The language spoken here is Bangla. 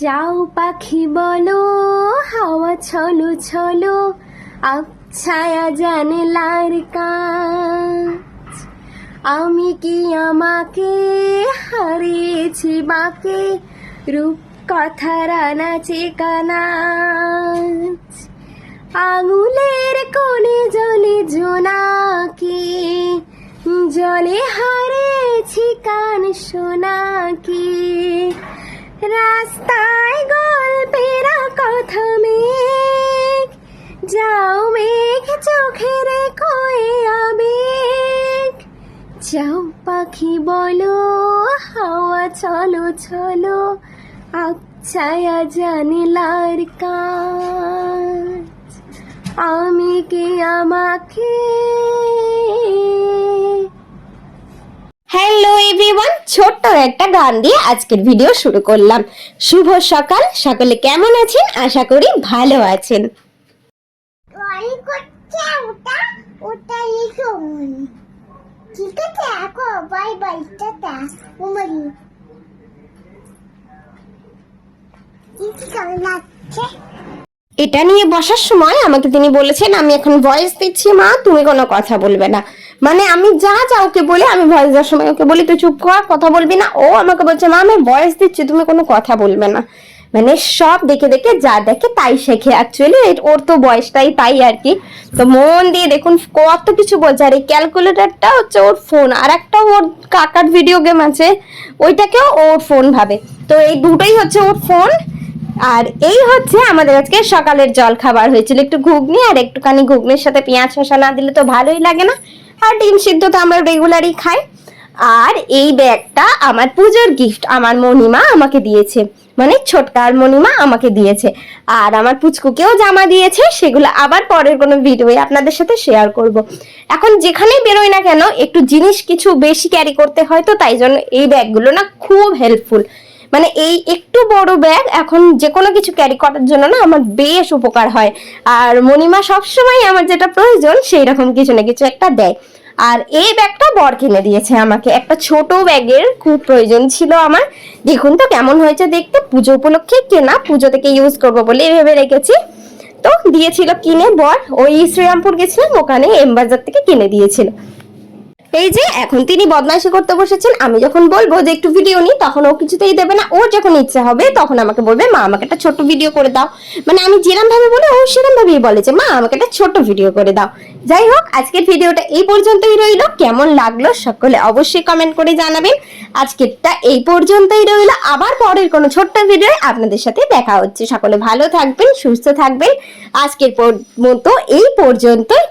যাও পাখি বলো, হাওয়া ছলো ছলো ছায়া জানলার কাজ আমি কি আমাকে হারিয়েছি বাকে রূপ কথার আনাচে কানাচ আঙুলের কোণে জলে জোনাকি জলে হারিয়েছি কান সোনাকি গল্পেরা কথা মেঘ যাও মেঘ চোখে রেখো আবেগ। যাও পাখি বলো, হাওয়া চলো চলো আচ্ছায়া জানলার কাজ। আমি কি আমাকে এভরিওয়ান ছোট্ট একটা গান দিয়ে আজকের ভিডিও শুরু করলাম। শুভ সকাল সকলে কেমন আছেন? আশা করি ভালো আছেন। ড্রয়িং করছে ওটা ওটা লিখো ঠিক আছে? এখন বাই বাই টাটা উমরি। লাগছে? এটা নিয়ে বসার সময় আমাকে তিনি বলেছেন আমি এখন ভয়েস দিচ্ছি মা তুমি কোনো কথা বলবে না। মানে আমি যা যা ওকে বলে, আমি ভয়েস দেওয়ার সময় ওকে বলি, তুই চুপ কর, কথা বলবি না। ও আমাকে বলছে, মা, আমি ভয়েস দিচ্ছি, তুমি কোনো কথা বলবে না। মানে সব দেখে দেখে যা দেখে তাই শেখে অ্যাকচুয়ালি ওর তো বয়সটাই তাই আর কি। তো মন দিয়ে দেখুন, কত কিছু বলছে। আর এই ক্যালকুলেটরটা হচ্ছে ওর ফোন আর একটা ওর কাকার ভিডিও গেম আছে, ওইটাকেও ওর ফোন ভাবে। তো এই দুটোই হচ্ছে ওর ফোন আর এই হচ্ছে আমাদের আজকে সকালের জল খাবার হয়েছিল। একটু ঘুগনি আর একটুখানি ঘুগনির সাথে পেঁয়াজ শসা না দিলে তো ভালোই লাগে না। আর ডিম সিদ্ধ তো আমরা রেগুলারই খাই। আর এই ব্যাগটা আমার পুজোর গিফট আমার মণিমা আমাকে দিয়েছে। মানে ছোটকার মণিমা আমাকে দিয়েছে। আর আমার পুচকুকেও জামা দিয়েছে, সেগুলো আবার পরের কোনো ভিডিওয়ে আপনাদের সাথে শেয়ার করব। এখন যেখানেই বেরোয় না কেন, একটু জিনিস কিছু বেশি ক্যারি করতে হয় তো, তাই জন্য এই ব্যাগগুলো না খুব হেল্পফুল মানে এই একটু বড় ব্যাগ এখন যে কোনো কিছু ক্যারি করার জন্য না আমার বেশ উপকার হয়। আর মণিমা সবসময় আমার যেটা প্রয়োজন সেই রকম কিছু না কিছু একটা দেয়। আর এই ব্যাগটা বর কিনে দিয়েছে আমাকে। একটা ছোট ব্যাগের খুব প্রয়োজন ছিল আমার। দেখুন তো কেমন হয়েছে দেখতে। পুজো উপলক্ষে কেনা, পুজো থেকে ইউজ করব বলে ভেবে রেখেছি। তো দিয়েছিল কিনে বর। ওই শ্রীরামপুর গেছিলাম, ওখানে এমবাজার থেকে কিনে দিয়েছিল। এই যে, এখন তিনি বদমাইশি করতে বসেছেন। আমি যখন বলব যে একটু ভিডিও নি তখন ও কিছুতেই দেবে না। ওর যখন ইচ্ছে হবে, তখন আমাকে বলবে, মা, আমাকে একটা ছোট্ট ভিডিও করে দাও। মানে আমি যেরম ভাবে বলে, ও সেরম ভাবেই বলে যে, মা, আমাকে একটা ছোট্ট ভিডিও করে দাও। যাই হোক, আজকের ভিডিওটা এই পর্যন্তই রইল। কেমন লাগল সকলে অবশ্যই কমেন্ট করে জানাবেন। আজকেরটা এই পর্যন্তই রইল। আবার পরের কোনো ছোট্ট ভিডিও আপনাদের সাথে দেখা হচ্ছে। সকলে ভালো থাকবেন, সুস্থ থাকবেন। আজকের মতো এই পর্যন্তই।